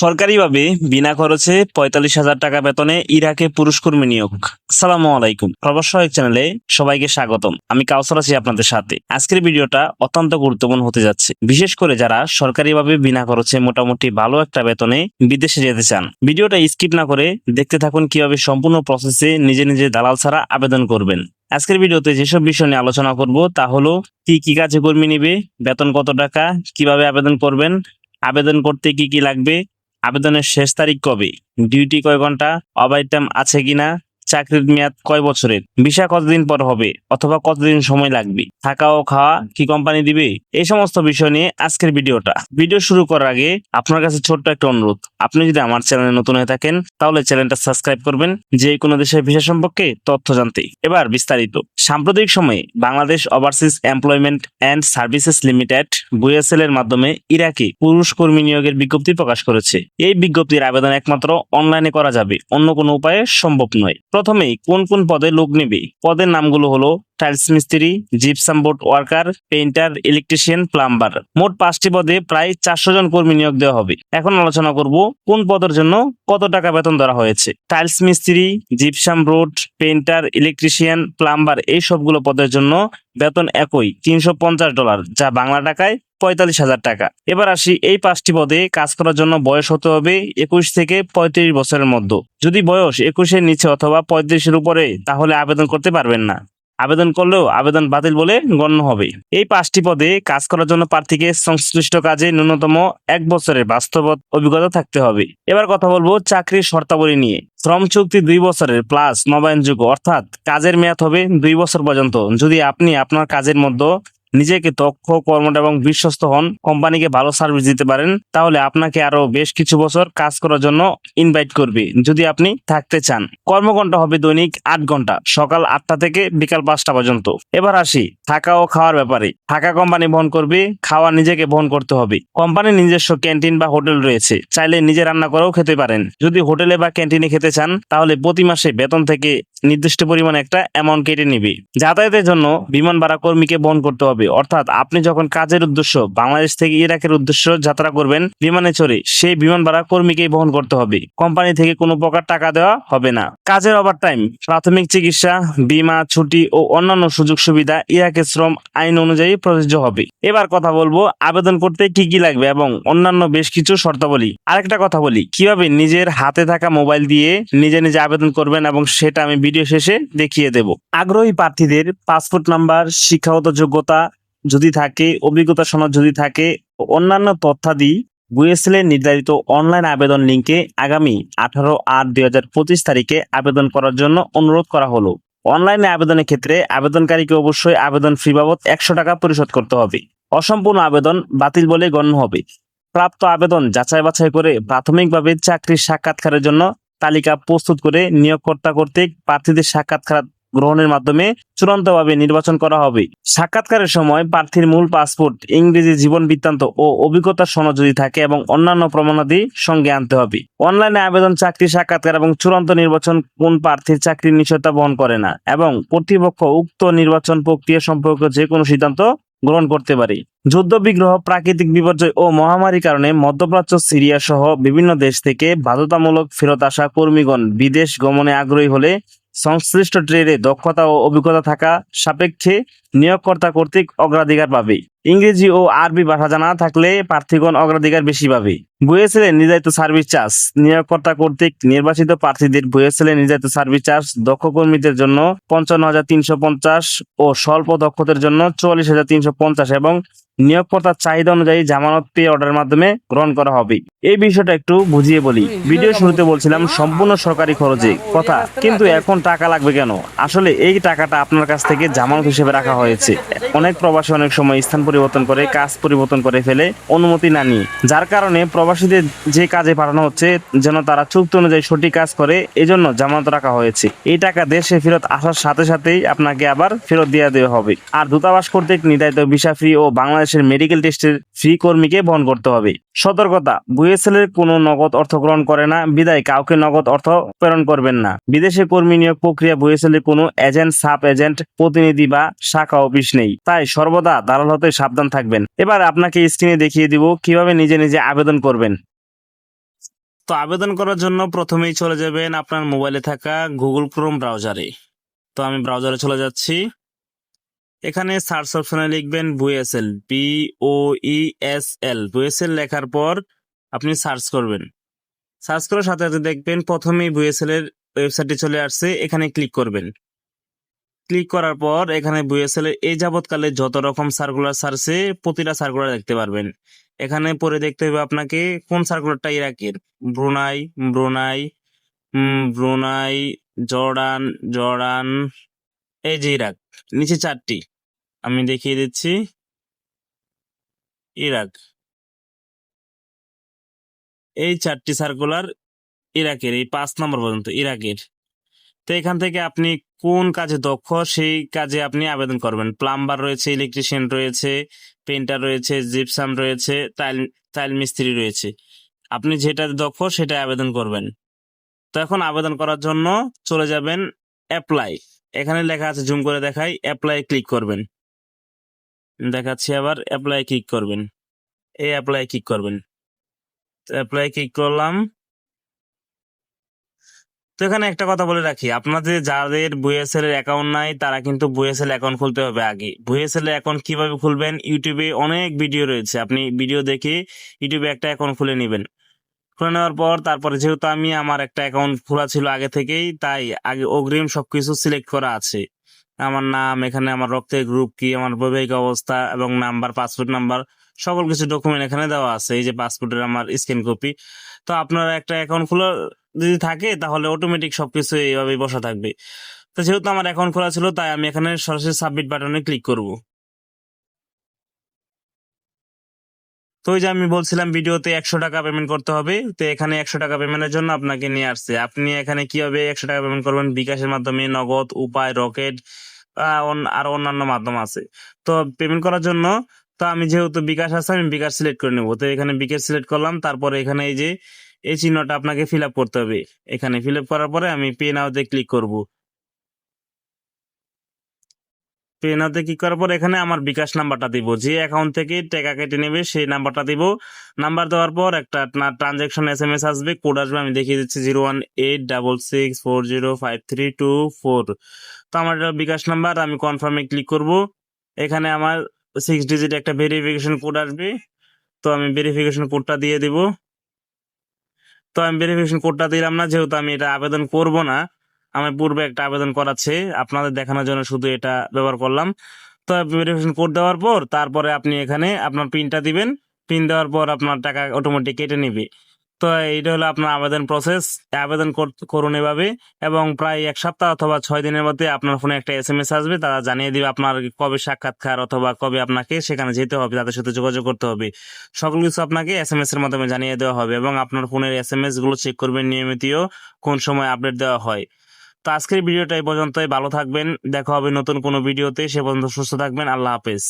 সরকারিভাবে বিনা খরচে পঁয়তাল্লিশ হাজার টাকা বেতনে ইরাকে পুরুষ কর্মী নিয়োগ। আসসালামু আলাইকুম। সহায়ক চ্যানেলে সবাইকে স্বাগতম। আমি কাউসার আছি আপনাদের সাথে। আজকের ভিডিওটা অত্যন্ত গুরুত্বপূর্ণ হতে যাচ্ছে। বিশেষ করে যারা সরকারিভাবে বিনা খরচে মোটামুটি ভালো একটা বেতনে বিদেশে যেতে চান। ভিডিওটা স্কিপ না করে দেখতে থাকুন কীভাবে সম্পূর্ণ প্রসেসে নিজে নিজে দালাল ছাড়া আবেদন করবেন। আজকের ভিডিওতে যেসব বিষয় নিয়ে আলোচনা করব তা হলো, কি কি কাজে কর্মী নিবে, বেতন কত টাকা, কীভাবে আবেদন করবেন, আবেদন করতে কি কি লাগবে আবেদনের শেষ তারিখ কবে? ডিউটি কয় ঘণ্টা? ওভারটাইম আছে কিনা? চাকরির মেয়াদ কয় বছরের? ভিসা কতদিন পর হবে? অথবা কতদিন সময় লাগবে? থাকা ও খাওয়া কি কোম্পানি দিবে? এই সমস্ত বিষয় নিয়ে আজকের ভিডিওটা। ভিডিও শুরু করার আগে আপনার কাছে ছোট্ট একটা অনুরোধ। আপনি যদি আমার চ্যানেলে নতুন হয়ে থাকেন, তাহলে চ্যানেলটা সাবস্ক্রাইব করবেন। যে কোনো দেশের ভিসা সম্পর্কে তথ্য জানতে। এবার বিস্তারিত। সাম্প্রতিক সময়ে Bangladesh overseas employment and services limited BOESL এর মাধ্যমে ইরাকে পুরুষ কর্মী নিয়োগের বিজ্ঞপ্তি প্রকাশ করেছে। এই বিজ্ঞপ্তির আবেদন একমাত্র অনলাইনে করা যাবে। অন্য কোনো উপায়ে সম্ভব নয়। প্রথমেই কোন কোন পদে লোক নেবে? পদের নামগুলো হলো টাইলস মিস্ত্রি gypsum board worker painter electrician plumber মোট পাঁচটি পদে প্রায় চারশো জন কর্মী নিয়োগ দেওয়া হবে। এখন আলোচনা করব কোন পদের জন্য কত টাকা বেতন ধরা হয়েছে। টাইলস মিস্ত্রি gypsum board painter electrician plumber এই সবগুলো পদের জন্য বেতন একই তিনশো পঞ্চাশ ডলার, যা বাংলা টাকায় পঁয়তাল্লিশ হাজার টাকা। এবার আসি এই পাঁচটি পদে কাজ করার জন্য বয়স হতে হবে একুশ থেকে পঁয়ত্রিশ বছরের মধ্যে। যদি বয়স একুশের নিচে অথবা পঁয়ত্রিশের উপরে, তাহলে আবেদন করতে পারবেন না। আবেদন করলেও আবেদন বাতিল বলে গণ্য হবে। এই পাঁচটি পদে কাজ করার জন্য প্রার্থীকে সংশ্লিষ্ট কাজে ন্যূনতম এক বছরের বাস্তব অভিজ্ঞতা থাকতে হবে। এবার কথা বলব চাকরির শর্তাবলী নিয়ে। শ্রম চুক্তি দুই বছরের প্লাস নবায়নযোগ্য অর্থাৎ কাজের মেয়াদ হবে দুই বছর পর্যন্ত। যদি আপনি আপনার কাজের মধ্যে নিজেকে দক্ষ কর্মটা এবং বিশ্বস্ত হন, কোম্পানিকে ভালো সার্ভিস দিতে পারেন, তাহলে আপনাকে আরও বেশ কিছু বছর কাজ করার জন্য ইনভাইট করবে। যদি আপনি থাকতে চান কর্মঘন্টা হবে দৈনিক আট ঘণ্টা সকাল আটটা থেকে বিকাল পাঁচটা পর্যন্ত। এবার আসি থাকা ও খাওয়ার ব্যাপারে। থাকা কোম্পানি বহন করবে, খাওয়া নিজেকে বহন করতে হবে। কোম্পানির নিজস্ব ক্যান্টিন বা হোটেল রয়েছে, চাইলে নিজে রান্না করেও খেতে পারেন। যদি হোটেলে বা ক্যান্টিনে খেতে চান, তাহলে প্রতি মাসে বেতন থেকে নির্দিষ্ট পরিমাণে একটা অ্যামাউন্ট কেটে নিবে। যাতায়াতের জন্য বিমান ভাড়া কর্মীকে বহন করতে হবে। অর্থাৎ আপনি যখন কাজের উদ্দেশ্য, বাংলাদেশ থেকে ইরাকের উদ্দেশ্য যাত্রা করবেন, বিমানে চড়ে সেই বিমান ভাড়া কর্মীকেই বহন করতে হবে। কোম্পানি থেকে কোনো প্রকার টাকা দেওয়া হবে না। কাজের ওভার টাইম প্রাথমিক চিকিৎসা, বীমা, ছুটি ও অন্যান্য সুযোগ সুবিধা ইরাকের শ্রম আইন অনুযায়ী প্রযোজ্য হবে। এবার কথা বলব, আবেদন করতে কি কি লাগবে এবং অন্যান্য বেশ কিছু শর্তাবলী। আরেকটা কথা বলি, কীভাবে নিজের হাতে থাকা মোবাইল দিয়ে নিজে নিজে আবেদন করবেন এবং সেটা আমি ভিডিও শেষে দেখিয়ে দেব। আগ্রহী প্রার্থীদের পাসপোর্ট নাম্বার, শিক্ষাগত যোগ্যতা যদি থাকে, অভিজ্ঞতা সনদ যদি থাকে, অন্যান্য তথ্যাদি বুয়েসেল এর নির্ধারিত অনলাইন আবেদন লিঙ্কে আগামী আঠারো আট দুই হাজার পঁচিশ তারিখে আবেদন করার জন্য অনুরোধ করা হলো। অনলাইনে আবেদনের ক্ষেত্রে আবেদনকারীকে অবশ্যই আবেদন ফি বাবদ একশো টাকা পরিশোধ করতে হবে। অসম্পূর্ণ আবেদন বাতিল বলে গণ্য হবে। প্রাপ্ত আবেদন যাচাই বাছাই করে প্রাথমিকভাবে চাকরির সাক্ষাৎকারের জন্য তালিকা প্রস্তুত করে নিয়োগকর্তা কর্তৃক প্রার্থীদের সাক্ষাৎকার গ্রহণের মাধ্যমে চূড়ান্তভাবে নির্বাচন করা হবে। সাক্ষাৎকারের সময় প্রার্থীর মূল পাসপোর্ট, ইংরেজি জীবন বৃত্তান্ত ও অভিজ্ঞতার সনদ যদি থাকে এবং অন্যান্য প্রমাণাদি সঙ্গে আনতে হবে। অনলাইনে আবেদন, চাকরি সাক্ষাৎকার এবং চূড়ান্ত নির্বাচন কোন প্রার্থীর চাকরির নিশ্চয়তা বহন করে না এবং কর্তৃপক্ষ উক্ত নির্বাচন প্রক্রিয়া সম্পর্কে যে কোনো সিদ্ধান্ত গ্রহণ করতে পারে। যুদ্ধ বিগ্রহ, প্রাকৃতিক বিপর্যয় ও মহামারীর কারণে মধ্যপ্রাচ্য সিরিয়া সহ বিভিন্ন দেশ থেকে বাধ্যতামূলক ফেরত আসা কর্মীগণ বিদেশ গমনে আগ্রহী হলে সংশ্লিষ্ট ট্রেডে দক্ষতা ও অভিজ্ঞতা থাকা সাপেক্ষে নিয়োগকর্তা কর্তৃক অগ্রাধিকার পাবে। ইংরেজি ও আরবি ভাষা জানা থাকলে প্রার্থীগণ অগ্রাধিকার বেশি পাবে। বুয়েসেলের নির্ধারিত সার্ভিস চার্জ নিয়োগকর্তা কর্তৃক নির্বাচিত প্রার্থীদের বুয়েসেলের নির্ধারিত সার্ভিস চার্জ দক্ষ কর্মীদের জন্য পঞ্চান্ন হাজার তিনশো পঞ্চাশ ও স্বল্প দক্ষতার জন্য চুয়াল্লিশ হাজার তিনশো পঞ্চাশ এবং নিয়োগকর্তার চাহিদা অনুযায়ী জামানত পে অর্ডারের মাধ্যমে গ্রহণ করা হবে। এই বিষয়টা একটু বুঝিয়ে বলি। ভিডিও শুরুতে বলছিলাম, সম্পূর্ণ সরকারি খরচে, কথা। কিন্তু এখন টাকা লাগবে কেন? আসলে এই টাকাটা আপনার কাছ থেকে জামানত হিসেবে রাখা হয়েছে। অনেক প্রবাসী অনেক সময় স্থান পরিবর্তন করে, কাজ পরিবর্তন করে ফেলে অনুমতি না নিয়ে। যার কারণে প্রবাসীদের যে কাজে পাঠানো হচ্ছে, যেন তারা চুক্তি অনুযায়ী সঠিক কাজ করে, এজন্য জামানত রাখা হয়েছে। এই টাকা দেশে ফেরত আসার সাথে সাথেই আপনাকে আবার ফেরত দিয়ে দেওয়া হবে। আর দূতাবাস কর্তৃক নির্ধারিত ভিসা ফি ও বাংলাদেশের মেডিকেল টেস্টের ফি কর্মীকে বহন করতে হবে। সতর্কতা বুয়েসেল এর কোনো নগদ অর্থ গ্রহণ করে না, বিদায় কাউকে নগদ অর্থ প্রেরণ করবেন না। বিদেশে কর্মী নিয়োগ প্রক্রিয়া বুয়েসেল এর কোনো এজেন্ট, সাব এজেন্ট, প্রতিনিধি বা অফিস নেই। তাই সর্বদা দালাল হতে সাবধান থাকবেন। এবার আপনাকে স্ক্রিনে দেখিয়ে দিব কীভাবে নিজে নিজে আবেদন করবেন। তো আবেদন করার জন্য প্রথমেই চলে যাবেন আপনার মোবাইলে থাকা গুগল ক্রোম ব্রাউজারে। তো আমি ব্রাউজারে চলে যাচ্ছি। এখানে সার্চ অপশনে লিখবেন বুয়েসেল, বি ও ই এস এল। বুয়েসেল লেখার পর আপনি সার্চ করবেন। সার্চ করার সাথে সাথে দেখবেন প্রথমেই বুয়েসেল এর ওয়েবসাইটটি চলে আসছে। এখানে ক্লিক করবেন। ক্লিক করার পর এখানে বুয়েসেল এর এই যাবৎকালে যত রকম সার্কুলার সার্চে প্রতিটা সার্কুলার দেখতে পারবেন। এখানে পরে দেখতে হবে আপনাকে কোন সার্কুলারটা ইরাকের? Brunei Brunei Brunei, Jordan Jordan, এই যে ইরাক, নিচে চারটি। আমি দেখিয়ে দিচ্ছি। ইরাক। এই চারটি সার্কুলার ইরাকের, এই পাঁচ নম্বর পর্যন্ত ইরাকের। তো এখান থেকে আপনি কোন কাজে দক্ষ, সেই কাজে আপনি আবেদন করবেন। প্লাম্বার রয়েছে, ইলেকট্রিশিয়ান রয়েছে পেন্টার রয়েছে, জিপসাম রয়েছে টাইল টাইল মিস্ত্রি রয়েছে। আপনি যেটা দক্ষ সেটা আবেদন করবেন। তো এখন আবেদন করার জন্য চলে যাবেন অ্যাপ্লাই এখানে লেখা আছে জুম করে দেখাই অ্যাপ্লাই ক্লিক করবেন। দেখাচ্ছি আবার অ্যাপ্লাই ক্লিক করবেন। এই অ্যাপ্লাই ক্লিক করবেন। অ্যাপ্লাই ক্লিক করলাম। তো এখানে একটা কথা বলে রাখি। আপনাদের যাদের বুয়েসেল এর অ্যাকাউন্ট নাই, তারা কিন্তু বুয়েসেল অ্যাকাউন্ট খুলতে হবে আগে। বুয়েসেল অ্যাকাউন্ট কীভাবে খুলবেন? ইউটিউবে অনেক ভিডিও রয়েছে। আপনি ভিডিও দেখে ইউটিউবে একটা অ্যাকাউন্ট খুলে নেবেন। খুলে নেওয়ার পর, তারপরে যেহেতু আমি আমার একটা অ্যাকাউন্ট খোলা ছিল আগে থেকেই, তাই আগে অগ্রিম সবকিছু সিলেক্ট করা আছে। আমার নাম, এখানে আমার রক্তের গ্রুপ কি, আমার বৈবাহিক অবস্থা এবং নাম্বার পাসপোর্ট নাম্বার সকল কিছু ডকুমেন্ট এখানে দেওয়া আছে। এই যে পাসপোর্টের আমার স্ক্যান কপি তো আপনারা একটা অ্যাকাউন্ট খোলা যদি থাকে, তাহলে অটোমেটিক সবকিছু এইভাবে বসা থাকবে। তো যেহেতু আমার অ্যাকাউন্ট খোলা ছিল, তাই আমি এখানে সরাসরি সাবমিট বাটনে ক্লিক করব। তো ওই যে আমি বলছিলাম, ভিডিওতে একশো টাকা পেমেন্ট করতে হবে। তো এখানে একশো টাকা পেমেন্টের জন্য আপনাকে নিয়ে আসছে। আপনি এখানে কীভাবে একশো টাকা পেমেন্ট করবেন? বিকাশের মাধ্যমে নগদ, উপায়, রকেট আরও অন্যান্য মাধ্যম আছে। তো পেমেন্ট করার জন্য, তো আমি যেহেতু বিকাশ আছে, আমি বিকাশ সিলেক্ট করে নেব। তো এখানে বিকাশ সিলেক্ট করলাম। তারপরে এখানে এই যে এই চিহ্নটা আপনাকে ফিল আপ করতে হবে। এখানে ফিল আপ করার পরে আমি পে নাওতে ক্লিক করব। পে নাওতে ক্লিক করার পর এখানে আমার বিকাশ নাম্বারটা দিব। যে অ্যাকাউন্ট থেকে টাকা কেটে নেবে, সেই নাম্বারটা দিব। নাম্বার দেওয়ার পর একটা ট্রানজাকশন এস এম এস আসবে কোড আসবে, আমি দেখিয়ে দিচ্ছি zero one eight double six four zero five three two four তো আমার বিকাশ নাম্বার, আমি কনফার্মে ক্লিক করব। এখানে আমার সিক্স ডিজিট একটা ভেরিফিকেশন কোড আসবে। তো আমি ভেরিফিকেশন কোডটা দিয়ে দিব। তো আমি ভেরিফিকেশন কোডটা দিলাম না, যেহেতু আমি এটা আবেদন করব না, আমি পূর্বে একটা আবেদন করাচ্ছি, আপনাদের দেখানোর জন্য শুধু এটা ব্যবহার করলাম। তো ভেরিফিকেশন কোড দেওয়ার পর, তারপরে আপনি এখানে আপনার পিনটা দিবেন পিন দেওয়ার পর আপনার টাকা অটোমেটিক কেটে নিবে। তো এইটা হলো আপনার আবেদন প্রসেস আবেদন করুন এভাবে এবং প্রায় এক সপ্তাহ অথবা ছয় দিনের মধ্যে আপনার ফোনে একটা এস এম এস আসবে, তারা জানিয়ে দিবে আপনার কবে সাক্ষাৎকার অথবা কবে আপনাকে সেখানে যেতে হবে, তাদের সাথে যোগাযোগ করতে হবে। সকল কিছু আপনাকে এস এম এস এর মাধ্যমে জানিয়ে দেওয়া হবে এবং আপনার ফোনের এস এম এসগুলো চেক করবেন নিয়মিতও কোন সময় আপডেট দেওয়া হয়। তো আজকের ভিডিওটা এই পর্যন্তই, ভালো থাকবেন, দেখা হবে নতুন কোনো ভিডিওতে, সে পর্যন্ত সুস্থ থাকবেন, আল্লাহ হাফেজ।